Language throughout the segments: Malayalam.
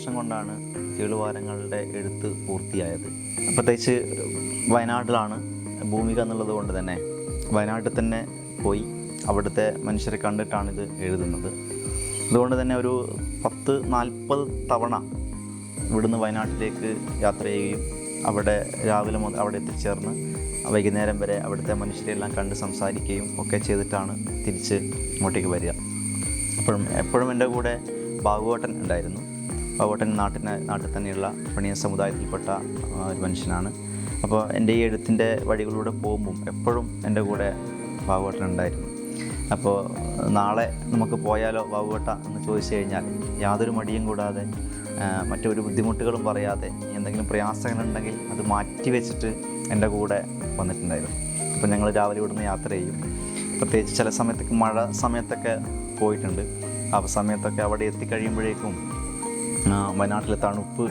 വർഷം കൊണ്ടാണ് കേളുവാരങ്ങളുടെ എഴുത്ത് പൂർത്തിയായത്. പ്രത്യേകിച്ച് വയനാട്ടിലാണ് ഭൂമിക എന്നുള്ളത് കൊണ്ട് തന്നെ വയനാട്ടിൽ തന്നെ പോയി അവിടുത്തെ മനുഷ്യരെ കണ്ടിട്ടാണ് ഇത് എഴുതുന്നത്. അതുകൊണ്ട് തന്നെ ഒരു പത്ത് നാൽപ്പത് തവണ ഇവിടുന്ന് വയനാട്ടിലേക്ക് യാത്ര ചെയ്യുകയും അവിടെ രാവിലെ മുതൽ അവിടെ എത്തിച്ചേർന്ന് വൈകുന്നേരം വരെ അവിടുത്തെ മനുഷ്യരെല്ലാം കണ്ട് സംസാരിക്കുകയും ഒക്കെ ചെയ്തിട്ടാണ് തിരിച്ച് ഇങ്ങോട്ടേക്ക് വരിക. അപ്പോഴും എപ്പോഴും എന്റെ കൂടെ ബാബുവേട്ടൻ ഉണ്ടായിരുന്നു. ബാബുവേട്ടൻ നാട്ടിന് നാട്ടിൽ തന്നെയുള്ള പണിയ സമുദായത്തിൽപ്പെട്ട ഒരു മനുഷ്യനാണ്. അപ്പോൾ എന്റെ ഈ എഴുത്തിന്റെ വഴികളിലൂടെ പോകുമ്പം എപ്പോഴും എന്റെ കൂടെ ബാബുവേട്ടൻ ഉണ്ടായിരുന്നു അപ്പോൾ നാളെ നമുക്ക് പോയാലോ ബാബുവേട്ട എന്ന് ചോദിച്ചു കഴിഞ്ഞാൽ യാതൊരു മടിയും കൂടാതെ മറ്റൊരു ബുദ്ധിമുട്ടുകളും പറയാതെ എന്തെങ്കിലും പ്രയാസങ്ങളുണ്ടെങ്കിൽ അത് മാറ്റി വെച്ചിട്ട് എന്റെ കൂടെ വന്നിട്ടുണ്ടായിരുന്നു. അപ്പോൾ ഞങ്ങൾ രാവിലെ ഇവിടുന്ന് യാത്ര ചെയ്യും. പ്രത്യേകിച്ച് ചില സമയത്തൊക്കെ മഴ സമയത്തൊക്കെ പോയിട്ടുണ്ട്. ആ സമയത്തൊക്കെ അവിടെ എത്തിക്കഴിയുമ്പോഴേക്കും വയനാട്ടിലെ തണുപ്പ്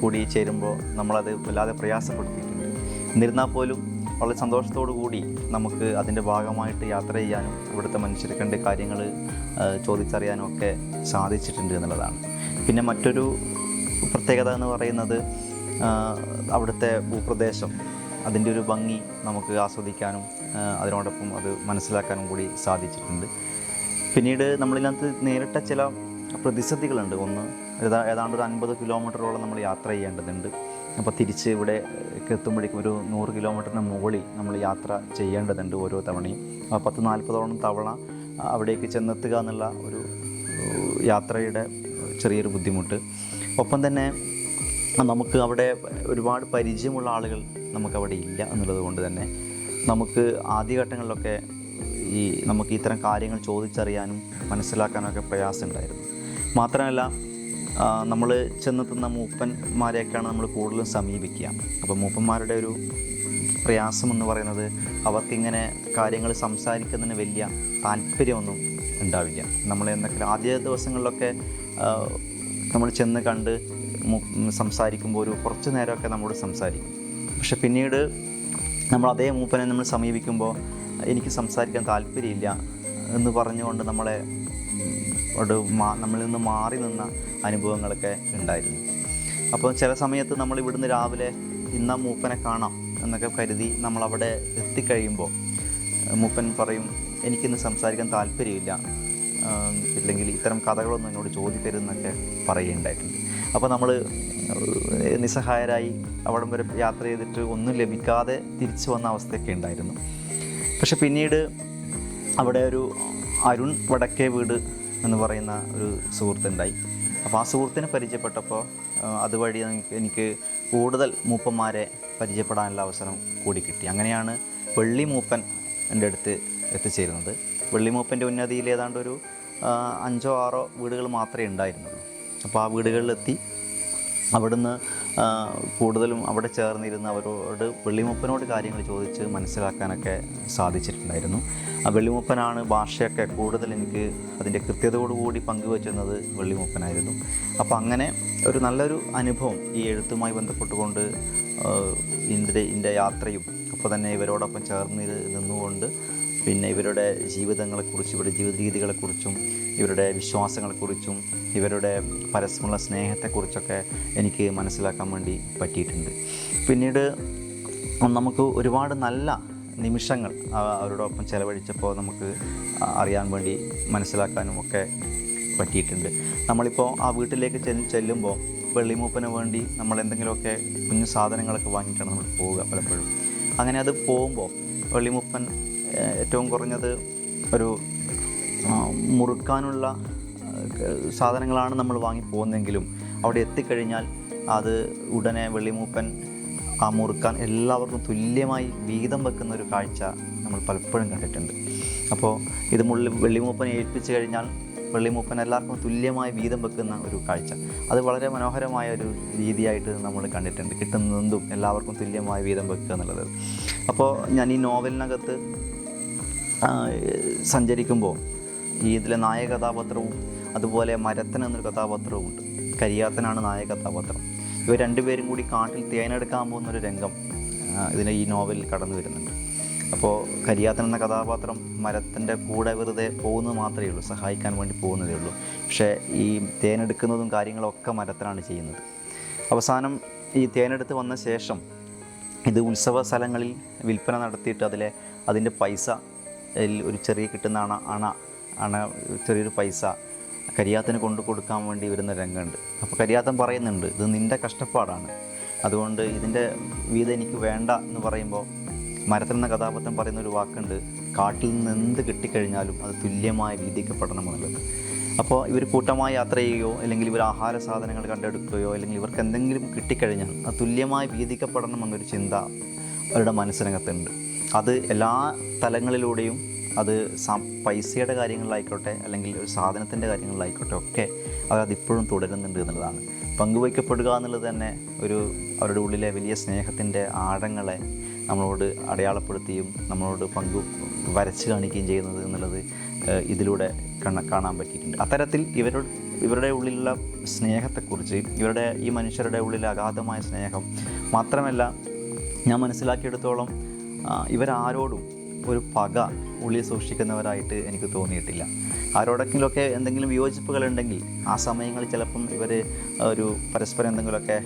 കൂടി ചേരുമ്പോൾ നമ്മളത് വല്ലാതെ പ്രയാസപ്പെടുത്തിയിട്ടുണ്ട്. എന്നിരുന്നാൽ പോലും വളരെ സന്തോഷത്തോടു കൂടി നമുക്ക് അതിന്റെ ഭാഗമായിട്ട് യാത്ര ചെയ്യാനും ഇവിടുത്തെ മനുഷ്യരെ കണ്ട് കാര്യങ്ങൾ ചോദിച്ചറിയാനും ഒക്കെ സാധിച്ചിട്ടുണ്ട് എന്നുള്ളതാണ്. പിന്നെ മറ്റൊരു പ്രത്യേകത എന്ന് പറയുന്നത് അവിടുത്തെ ഭൂപ്രദേശം അതിന്റെ ഒരു ഭംഗി നമുക്ക് ആസ്വദിക്കാനും അതിനോടൊപ്പം അത് മനസ്സിലാക്കാനും കൂടി സാധിച്ചിട്ടുണ്ട്. പിന്നീട് നമ്മളിതിനകത്ത് നേരിട്ട ചില പ്രതിസന്ധികളുണ്ട്. ഒന്ന് ഏതാണ്ട് ഒരു അൻപത് കിലോമീറ്ററോളം നമ്മൾ യാത്ര ചെയ്യേണ്ടതുണ്ട്. അപ്പോൾ തിരിച്ച് ഇവിടെ എത്തുമ്പോഴേക്കും ഒരു നൂറ് കിലോമീറ്ററിന് മുകളിൽ നമ്മൾ യാത്ര ചെയ്യേണ്ടതുണ്ട് ഓരോ തവണയും. പത്ത് നാൽപ്പതോളം തവണ അവിടേക്ക് ചെന്നെത്തുക എന്നുള്ള ഒരു യാത്രയുടെ ചെറിയൊരു ബുദ്ധിമുട്ട്. ഒപ്പം തന്നെ നമുക്ക് അവിടെ ഒരുപാട് പരിചയമുള്ള ആളുകൾ നമുക്കവിടെ ഇല്ല എന്നുള്ളത് കൊണ്ട് തന്നെ നമുക്ക് ആദ്യഘട്ടങ്ങളിലൊക്കെ ഈ നമുക്ക് ഇത്തരം കാര്യങ്ങൾ ചോദിച്ചറിയാനും മനസ്സിലാക്കാനൊക്കെ പ്രയാസമുണ്ടായിരുന്നു. മാത്രമല്ല നമ്മൾ ചെന്നെത്തുന്ന മൂപ്പന്മാരെയൊക്കെയാണ് നമ്മൾ കൂടുതലും സമീപിക്കുക. അപ്പോൾ മൂപ്പന്മാരുടെ ഒരു പ്രയാസം എന്ന് പറയുന്നത് അവർക്കിങ്ങനെ കാര്യങ്ങൾ സംസാരിക്കുന്നതിന് വലിയ താല്പര്യമൊന്നും ഉണ്ടാവില്ല. നമ്മൾ എന്നൊക്കെ ആദ്യ ദിവസങ്ങളിലൊക്കെ നമ്മൾ ചെന്ന് കണ്ട് സംസാരിക്കുമ്പോൾ ഒരു കുറച്ച് നേരമൊക്കെ നമ്മോട് സംസാരിക്കും. പക്ഷെ പിന്നീട് നമ്മൾ അതേ മൂപ്പനെ നമ്മൾ സമീപിക്കുമ്പോൾ എനിക്ക് സംസാരിക്കാൻ താല്പര്യമില്ല എന്ന് പറഞ്ഞുകൊണ്ട് നമ്മളെ നമ്മളിൽ നിന്ന് മാറി നിന്ന അനുഭവങ്ങളൊക്കെ ഉണ്ടായിരുന്നു. അപ്പോൾ ചില സമയത്ത് നമ്മൾ ഇവിടുന്ന് രാവിലെ ഇന്ന മൂപ്പനെ കാണാം എന്നൊക്കെ കരുതി നമ്മളവിടെ എത്തിക്കഴിയുമ്പോൾ മൂപ്പൻ പറയും എനിക്കിന്ന് സംസാരിക്കാൻ താല്പര്യമില്ല. ഇല്ലെങ്കിൽ ഇത്തരം കഥകളൊന്നും എന്നോട് ചോദിക്കരുതെന്നൊക്കെ പറയുകയുണ്ടായിട്ടുണ്ട്. അപ്പോൾ നമ്മൾ നിസ്സഹായരായി അവിടം വരെ യാത്ര ചെയ്തിട്ട് ഒന്നും ലഭിക്കാതെ തിരിച്ചു വന്ന അവസ്ഥയൊക്കെ ഉണ്ടായിരുന്നു. പക്ഷെ പിന്നീട് അവിടെ ഒരു അരുൺ വടക്കേ വീട് എന്ന് പറയുന്ന ഒരു സുഹൃത്തുണ്ടായി. അപ്പോൾ ആ സുഹൃത്തിനെ പരിചയപ്പെട്ടപ്പോൾ അതുവഴി എനിക്ക് കൂടുതൽ മൂപ്പന്മാരെ പരിചയപ്പെടാനുള്ള അവസരം കൂടി കിട്ടി. അങ്ങനെയാണ് വെള്ളി മൂപ്പൻ എന്റെ അടുത്ത് എത്തിച്ചേരുന്നത്. വെള്ളി മൂപ്പന്റെ ഉന്നതിയിൽ ഏതാണ്ട് ഒരു അഞ്ചോ ആറോ വീടുകൾ മാത്രമേ ഉണ്ടായിരുന്നുള്ളൂ. അപ്പോൾ ആ വീടുകളിലെത്തി. അവിടുന്ന് കൂടുതലും അവിടെ ചേർന്നിരുന്ന അവരോട് വെള്ളിമുപ്പനോട് കാര്യങ്ങൾ ചോദിച്ച് മനസ്സിലാക്കാനൊക്കെ സാധിച്ചിട്ടുണ്ടായിരുന്നു. ആ വെള്ളിമുപ്പനാണ് ഭാഷയൊക്കെ കൂടുതൽ എനിക്ക് അതിന്റെ കൃത്യതയോടുകൂടി പങ്കുവച്ചിരുന്നത് വെള്ളിമുപ്പനായിരുന്നു. അപ്പോൾ അങ്ങനെ ഒരു നല്ലൊരു അനുഭവം ഈ എഴുത്തുമായി ബന്ധപ്പെട്ടുകൊണ്ട് ഇതിന്റെ ഇതിന്റെ യാത്രയും അപ്പോൾ തന്നെ ഇവരോടൊപ്പം ചേർന്ന് നിന്നുകൊണ്ട് പിന്നെ ഇവരുടെ ജീവിതങ്ങളെക്കുറിച്ചും ഇവരുടെ ജീവിത രീതികളെക്കുറിച്ചും ഇവരുടെ വിശ്വാസങ്ങളെക്കുറിച്ചും ഇവരുടെ പരസ്പരമുള്ള സ്നേഹത്തെക്കുറിച്ചൊക്കെ എനിക്ക് മനസ്സിലാക്കാൻ വേണ്ടി പറ്റിയിട്ടുണ്ട്. പിന്നീട് നമുക്ക് ഒരുപാട് നല്ല നിമിഷങ്ങൾ അവരോടൊപ്പം ചെലവഴിച്ചപ്പോൾ നമുക്ക് അറിയാൻ വേണ്ടി മനസ്സിലാക്കാനും ഒക്കെ പറ്റിയിട്ടുണ്ട്. നമ്മളിപ്പോൾ ആ വീട്ടിലേക്ക് ചെന്ന് ചെല്ലുമ്പോൾ വെള്ളിമൂപ്പന് വേണ്ടി നമ്മൾ എന്തെങ്കിലുമൊക്കെ കുഞ്ഞു സാധനങ്ങളൊക്കെ വാങ്ങിയിട്ടാണ് നമ്മൾ പോവുക പലപ്പോഴും. അങ്ങനെ അത് പോകുമ്പോൾ വെള്ളിമൂപ്പൻ ഏറ്റവും കുറഞ്ഞത് ഒരു മുറുക്കാനുള്ള സാധനങ്ങളാണ് നമ്മൾ വാങ്ങി പോകുന്നതെങ്കിലും അവിടെ എത്തിക്കഴിഞ്ഞാൽ അത് ഉടനെ വെള്ളിമൂപ്പൻ ആ മുറുക്കാൻ എല്ലാവർക്കും തുല്യമായി വീതം വെക്കുന്ന ഒരു കാഴ്ച നമ്മൾ പലപ്പോഴും കണ്ടിട്ടുണ്ട്. അപ്പോൾ ഇത് മുള്ളി വെള്ളിമൂപ്പനെ ഏൽപ്പിച്ചു കഴിഞ്ഞാൽ വെള്ളിമൂപ്പൻ എല്ലാവർക്കും തുല്യമായി വീതം വെക്കുന്ന ഒരു കാഴ്ച. അത് വളരെ മനോഹരമായ ഒരു രീതിയായിട്ട് നമ്മൾ കണ്ടിട്ടുണ്ട്. കിട്ടുന്നതും എല്ലാവർക്കും തുല്യമായി വീതം വെക്കുക എന്നുള്ളത്. അപ്പോൾ ഞാൻ ഈ നോവലിനകത്ത് സഞ്ചരിക്കുമ്പോൾ ഈ ഇതിലെ നായക കഥാപാത്രവും അതുപോലെ മരത്തൻ എന്നൊരു കഥാപാത്രവും ഉണ്ട്. കരിയാത്തനാണ് നായക കഥാപാത്രം. ഇവർ രണ്ടുപേരും കൂടി കാട്ടിൽ തേനെടുക്കാൻ പോകുന്നൊരു രംഗം ഇതിനെ ഈ നോവലിൽ കടന്നു വരുന്നുണ്ട്. അപ്പോൾ കരിയാത്തൻ എന്ന കഥാപാത്രം മരത്തിന്റെ കൂടെ വെറുതെ പോകുന്നത് മാത്രമേ ഉള്ളൂ സഹായിക്കാൻ വേണ്ടി പോകുന്നതേ ഉള്ളൂ. പക്ഷേ ഈ തേനെടുക്കുന്നതും കാര്യങ്ങളൊക്കെ മരത്തിനാണ് ചെയ്യുന്നത്. അവസാനം ഈ തേനെടുത്ത് വന്ന ശേഷം ഇത് ഉത്സവ സ്ഥലങ്ങളിൽ വിൽപ്പന നടത്തിയിട്ട് അതിലെ അതിന്റെ പൈസ ഒരു ചെറിയ കിട്ടുന്ന അണ അണ അണ ചെറിയൊരു പൈസ കരിയാത്തന് കൊണ്ടു കൊടുക്കാൻ വേണ്ടി വരുന്ന രംഗമുണ്ട്. അപ്പോൾ കരിയാത്തൻ പറയുന്നുണ്ട് ഇത് നിന്റെ കഷ്ടപ്പാടാണ്. അതുകൊണ്ട് ഇതിന്റെ വീത എനിക്ക് വേണ്ട എന്ന് പറയുമ്പോൾ മരത്തിൽ എന്ന കഥാപാത്രം പറയുന്ന ഒരു വാക്കുണ്ട് കാട്ടിൽ നിന്ന് എന്ത് കിട്ടിക്കഴിഞ്ഞാലും അത് തുല്യമായ വീതിക്കപ്പെടണം എന്നുള്ളത് അപ്പോൾ ഇവർ കൂട്ടമായി യാത്ര ചെയ്യുകയോ അല്ലെങ്കിൽ ഇവർ ആഹാര സാധനങ്ങൾ കണ്ടെടുക്കുകയോ അല്ലെങ്കിൽ ഇവർക്ക് എന്തെങ്കിലും കിട്ടിക്കഴിഞ്ഞാൽ അത് തുല്യമായി വീതിക്കപ്പെടണം എന്നൊരു ചിന്ത അവരുടെ മനസ്സിനകത്തുണ്ട്. അത് എല്ലാ തലങ്ങളിലൂടെയും അത് പൈസയുടെ കാര്യങ്ങളിലായിക്കോട്ടെ അല്ലെങ്കിൽ ഒരു സാധനത്തിന്റെ കാര്യങ്ങളിലായിക്കോട്ടെ ഒക്കെ അത് അതിപ്പോഴും തുടരുന്നുണ്ട് എന്നുള്ളതാണ്. പങ്കുവയ്ക്കപ്പെടുക എന്നുള്ളത് തന്നെ ഒരു അവരുടെ ഉള്ളിലെ വലിയ സ്നേഹത്തിന്റെ ആഴങ്ങളെ നമ്മളോട് അടയാളപ്പെടുത്തിയും നമ്മളോട് പങ്കു വരച്ച് കാണിക്കുകയും ചെയ്യുന്നത് എന്നുള്ളത് ഇതിലൂടെ കണ കാണാൻ പറ്റിയിട്ടുണ്ട്. അത്തരത്തിൽ ഇവരുടെ ഇവരുടെ ഉള്ളിലുള്ള സ്നേഹത്തെക്കുറിച്ച് ഇവരുടെ ഈ മനുഷ്യരുടെ ഉള്ളിലെ അഗാധമായ സ്നേഹം മാത്രമല്ല ഞാൻ മനസ്സിലാക്കിയെടുത്തോളം ഇവരാരോടും ഒരു പക ഉള്ളിൽ സൂക്ഷിക്കുന്നവരായിട്ട് എനിക്ക് തോന്നിയിട്ടില്ല. ആരോടെങ്കിലുമൊക്കെ എന്തെങ്കിലും വിയോജിപ്പുകളുണ്ടെങ്കിൽ ആ സമയങ്ങളിൽ ചിലപ്പം ഇവർ ഒരു പരസ്പരം എന്തെങ്കിലുമൊക്കെ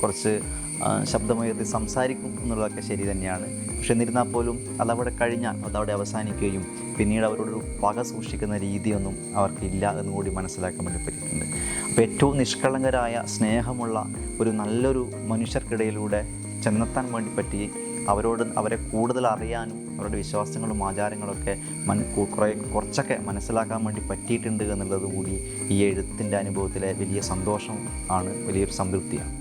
കുറച്ച് ശബ്ദമുയർത്തി സംസാരിക്കും എന്നുള്ളതൊക്കെ ശരി തന്നെയാണ്. പക്ഷെ എന്നിരുന്നാൽ പോലും അതവിടെ കഴിഞ്ഞാൽ അതവിടെ അവസാനിക്കുകയും പിന്നീട് അവരോടൊരു പക സൂക്ഷിക്കുന്ന രീതിയൊന്നും അവർക്കില്ല എന്ന് കൂടി മനസ്സിലാക്കാൻ വേണ്ടി പറ്റിയിട്ടുണ്ട്. അപ്പോൾ ഏറ്റവും നിഷ്കളങ്കരായ സ്നേഹമുള്ള ഒരു നല്ലൊരു മനുഷ്യർക്കിടയിലൂടെ ചെന്നെത്താൻ വേണ്ടി പറ്റി അവരോട് അവരെ കൂടുതൽ അറിയാനും അവരുടെ വിശ്വാസങ്ങളും ആചാരങ്ങളൊക്കെ മൻ കുറേ കുറച്ചൊക്കെ മനസ്സിലാക്കാൻ വേണ്ടി പറ്റിയിട്ടുണ്ട് എന്നുള്ളത് കൂടി ഈ എഴുത്തിന്റെ അനുഭവത്തിലെ വലിയ സന്തോഷം ആണ് വലിയൊരു സംതൃപ്തിയാണ്.